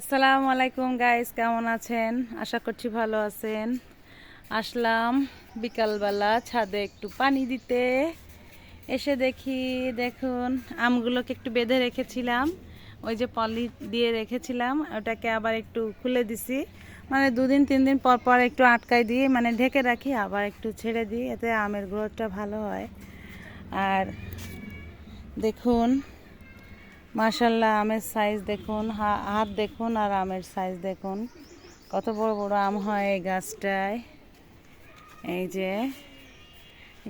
আসসালামু আলাইকুম গাইস কেমন আছেন? আশা করছি ভালো আছেন। আসলাম বিকালবেলা ছাদে একটু পানি দিতে। এসে দেখি, দেখুন, আমগুলোকে একটু বেঁধে রেখেছিলাম। ওই যে পলি দিয়ে রেখেছিলাম, ওটাকে আবার একটু খুলে দিছি। মানে দুদিন তিন দিন পর পর একটু আটকাই দিই মানে ঢেকে রাখি, আবার একটু ছেড়ে দিই, এতে আমের গ্রোথটা ভালো হয়। আর দেখুন মাশাল্লাহ আমের সাইজ দেখুন হাত দেখুন আর আমের সাইজ দেখুন। কত বড় বড় আম হয় এই গাছটায়। এই যে,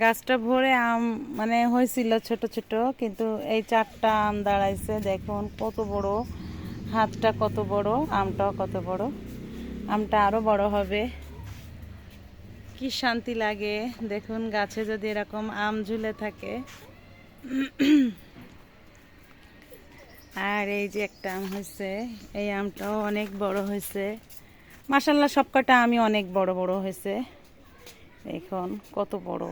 গাছটা ভরে আম মানে হয়েছিল ছোট ছোট, কিন্তু এই চারটা আম দাঁড়াইছে, দেখুন কত বড়। হাতটা কত বড়, আমটাও কত বড়। আমটা আরও বড় হবে। কি শান্তি লাগে। দেখুন গাছে যদি এরকম আম ঝুলে থাকে। আর এই যে একটা আম হয়েছে, এই আমটাও অনেক বড় হয়েছে। মাসাল্লাহ সবকটা আমি অনেক বড় বড় হয়েছে। এখন কত বড়?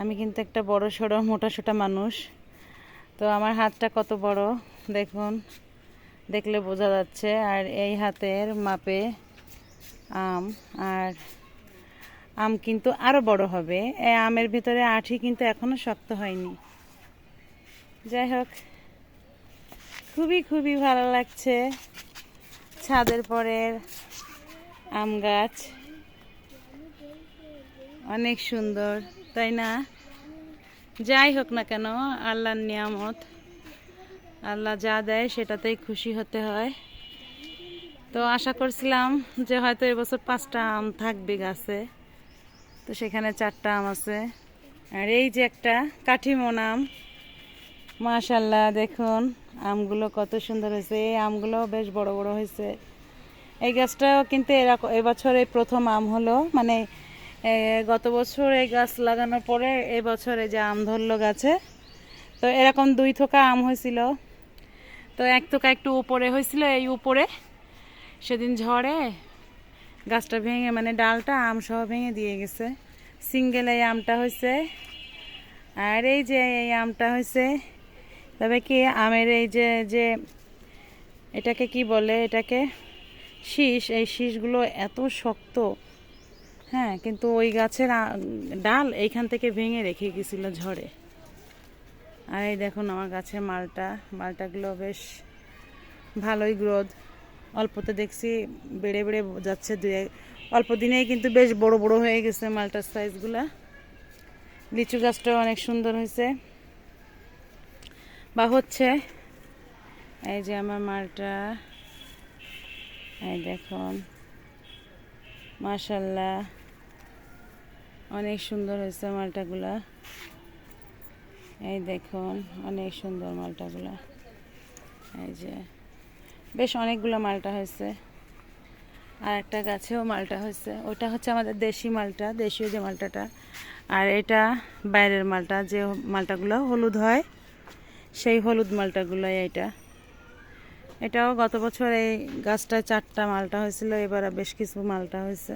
আমি কিন্তু একটা বড় সড়ো, মোটা সোটা মানুষ। তো আমার হাতটা কত বড়? দেখুন, দেখলে বোঝা যাচ্ছে। আর এই হাতের মাপে আম, আর আম কিন্তু আরও বড় হবে। এই আমের ভিতরে আঠি কিন্তু এখনও শক্ত হয়নি। যাই হোক খুবই খুবই ভালো লাগছে। ছাদের পরের আম গাছ। অনেক সুন্দর, তাই না? যাই হোক না কেন, আল্লাহর নিয়ামত। আল্লাহ যা দেয় সেটাতেই খুশি হতে হয়। তো আশা করছিলাম যে হয়তো এবছর পাঁচটা আম থাকবে গাছে। তো সেখানে চারটা আম আছে। আর এই যে একটা কাঠিমন আম মাশাল্লাহ, দেখুন। আমগুলো কত সুন্দর হয়েছে, এই আমগুলো বেশ বড় বড় হয়েছে। এই গাছটাও কিন্তু এরকম এবছর এই প্রথম আম হলো। মানে গত বছর এই গাছ লাগানোর পরে এই বছর এই যে আম ধরলো গাছে। তো এরকম দুই থোকা আম হয়েছিল। তো এক থোকা একটু উপরে হয়েছিল, এই উপরে। সেদিন ঝড়ে গাছটা ভেঙে মানে ডালটা আম সহ ভেঙে দিয়ে গেছে। সিঙ্গেল এই আমটা হয়েছে। আর এই যে এই আমটা হয়েছে তবে কি আমের এই যে যে এটাকে কি বলে? এটাকে শীষ, এই শীষগুলো এত শক্ত। হ্যাঁ কিন্তু ওই গাছের ডাল এইখান থেকে ভেঙে রেখে গেছিল ঝড়ে। আর এই দেখুন আমার গাছের মালটা। মালটাগুলো বেশ ভালোই গ্রোথ অল্পতে দেখছি বেড়ে বেড়ে যাচ্ছে দুই অল্প দিনেই কিন্তু বেশ বড় বড় হয়ে গেছে মালটার সাইজগুলা লিচু গাছটাও অনেক সুন্দর হয়েছে। বা হচ্ছে, এই যে আমার মালটা, এই দেখুন, মাশাল্লাহ, অনেক সুন্দর হয়েছে মালটাগুলা। এই দেখুন, অনেক সুন্দর মালটাগুলা। এই যে, বেশ অনেকগুলো মালটা হয়েছে। আর একটা গাছেও মালটা হয়েছে। ওটা হচ্ছে আমাদের দেশি মালটা, দেশীয় যে মালটাটা। আর এটা বাইরের মালটা, যে মালটাগুলো হলুদ হয় সেই হলুদ মালটাগুলো এটা এটাও গত বছর এই গাছটা চারটা মালটা হয়েছিল, এবার বেশ কিছু মালটা হয়েছে।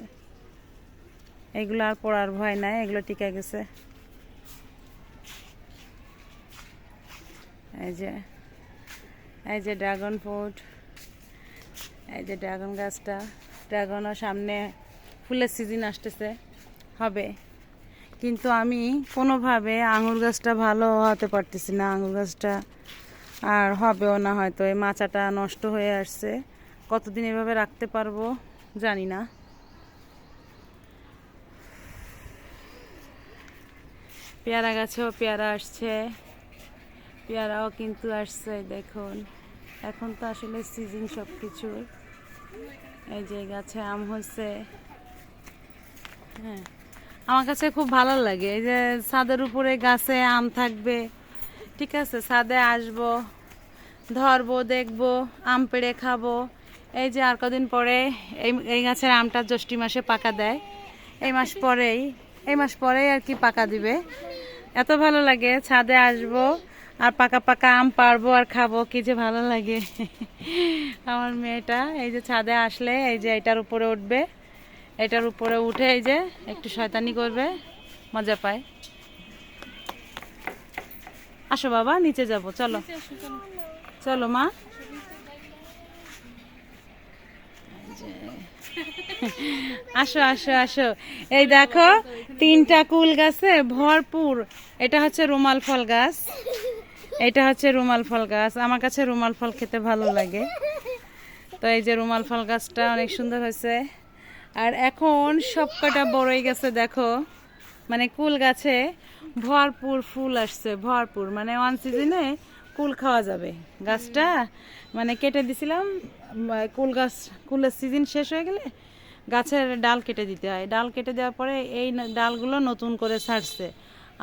এগুলো আর পড়ার ভয় নাই, এগুলো টিকে গেছে। এই যে এই যে ড্রাগন ফ্রুট, এই যে ড্রাগন গাছটা। ড্রাগনও সামনে ফুলের সিজন আসতেছে, হবে। কিন্তু আমি কোনোভাবে আঙুর গাছটা ভালো হতে পারতেছি না, আঙুর গাছটা আর হবেও না হয়তো। এই মাচাটা নষ্ট হয়ে আসছে। কতদিন এভাবে রাখতে পারব জানি না। পেয়ারা গাছেও পেয়ারা আসছে। পেয়ারাও কিন্তু আসছে, দেখুন। এখন তো আসলে সিজন সব কিছুর এই যে গাছে আম হয়েছে। হ্যাঁ। আমার কাছে খুব ভালো লাগে। এই যে ছাদের উপরে গাছে আম থাকবে, ঠিক আছে? ছাদে আসব, ধরবো, দেখব, আম পেড়ে খাব। এই যে আর কদিন পরে এই এই গাছের আমটা জ্যৈষ্ঠী মাসে পাকা দেয়। এই মাস পরেই, এই মাস পরেই আর কি পাকা দিবে। এত ভালো লাগে, ছাদে আসব আর পাকা পাকা আম পারব আর খাব, কি যে ভালো লাগে। আমার মেয়েটা এই যে ছাদে আসলে এই যে এটার উপরে উঠবে। এটার উপরে উঠে এই যে একটু শয়তানি করবে মজা পায়। আসো বাবা নিচে যাব চলো। চলো মা। আসো আসো আসো। এই দেখো তিনটা কুল গাছে ভরপুর। এটা হচ্ছে রুমাল ফল গাছ। এটা হচ্ছে রুমাল ফল গাছ। আমার কাছে রুমাল ফল খেতে ভালো লাগে। তো এই যে রুমাল ফল গাছটা অনেক সুন্দর হয়েছে। আর এখন সব কটা বড়ই গেছে, দেখো। মানে কুল গাছে ভরপুর ফুল আসছে, ভরপুর। মানে ওয়ান সিজনে কুল খাওয়া যাবে। গাছটা মানে কেটে দিছিলাম কুল গাছ, কুলের সিজন শেষ হয়ে গেলে গাছের ডাল কেটে দিতে হয়। ডাল কেটে দেওয়ার পরে এই ডালগুলো নতুন করে ছাড়ছে।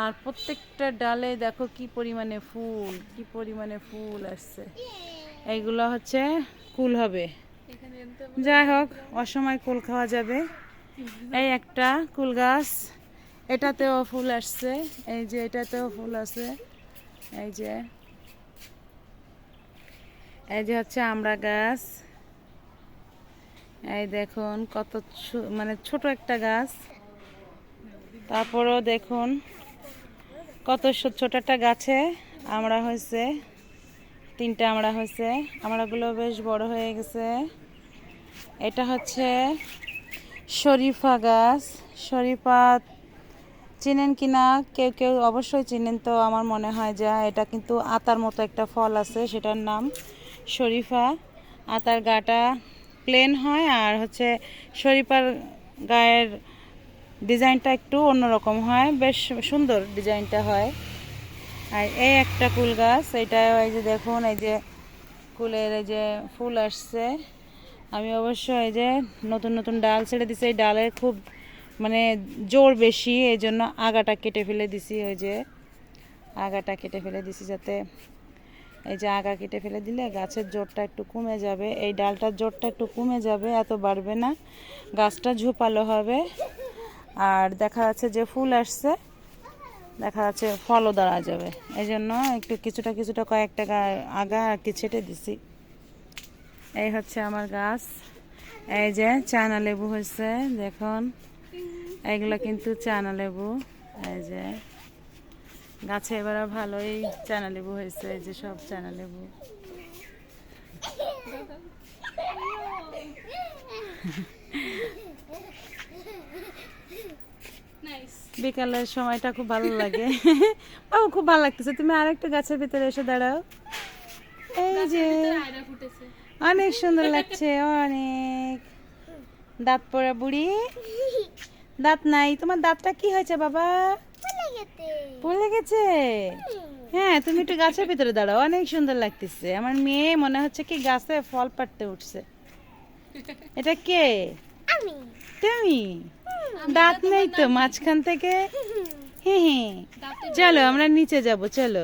আর প্রত্যেকটা ডালে দেখো কি পরিমাণে ফুল, কি পরিমাণে ফুল আসছে। এইগুলো হচ্ছে কুল হবে। যাই হোক অসময় কুল খাওয়া যাবে। এই একটা কুল গাছ। এটাতেও ফুল আসছে। এই যে এটাতেও ফুল আছে। এই যে। এই যে হচ্ছে আমরা গাছ। এই দেখুন, কত মানে ছোট একটা গাছ। তারপরেও দেখুন, কত ছোট একটা গাছে। আমরা হয়েছে তিনটা আমরা হয়েছে। আমরাগুলো বেশ বড় হয়ে গেছে। এটা হচ্ছে শরীফা গাছ। শরীফা, চিনেন কিনা কেউ কেউ অবশ্যই চিনেন, তো আমার মনে হয় যা এটা কিন্তু আতার মতো একটা ফল আছে, সেটার নাম শরীফা। আতার গাটা প্লেন হয় আর হচ্ছে শরীফার গায়ের ডিজাইনটা একটু অন্যরকম হয়। বেশ সুন্দর ডিজাইনটা হয়। আর এই একটা কুল গাছ, এটা এই যে দেখুন, এই যে কুলের এই যে ফুল আসছে। আমি অবশ্য এই যে নতুন নতুন ডাল ছেড়ে দিছি, এই ডালের খুব মানে জোর বেশি, এই জন্য আগাটা কেটে ফেলে দিছি ওই যে, আগাটা কেটে ফেলে দিছি যাতে এই যে আগা কেটে ফেলে দিলে গাছের জোরটা একটু কমে যাবে। এই ডালটার জোরটা একটু কমে যাবে, এত বাড়বে না। গাছটা ঝোপালো হবে। আর দেখা যাচ্ছে যে ফুল আসছে। দেখা যাচ্ছে ফলও দাঁড়া যাবে। এই জন্য একটু কিছুটা কিছুটা কয়েকটা গা- আগা আর কি ছেটে দিছি। এই হচ্ছে আমার গাছ। এই যে চায়না লেবু হয়েছে, দেখুন। এগুলো কিন্তু চায়না লেবু। এই যে গাছে এবার ভালোই চায়না লেবু হয়েছে, এই যে সব চায়না লেবু। বিকালের সময়টা খুব ভালো লাগে। বাবু খুব ভালো লাগতেছে। তুমি আরেকটা গাছের ভিতরে এসে দাঁড়াও। এই যে অনেক সুন্দর লাগছে অনেক। দাঁত পড়া বুড়ি। দাঁত নাই। তোমার দাঁতটা কি হয়েছে বাবা? পড়ে গেছে। হ্যাঁ তুমি একটু গাছের ভিতরে দাঁড়াও। অনেক সুন্দর লাগতেছে। আমার মেয়ে মনে হচ্ছে কি গাছে ফল পাড়তে উঠছে। এটা কে? আমি। তুমি? দাঁত নেই তো মাঝখান থেকে? হ্যাঁ হ্যাঁ চলো আমরা নিচে যাব চলো।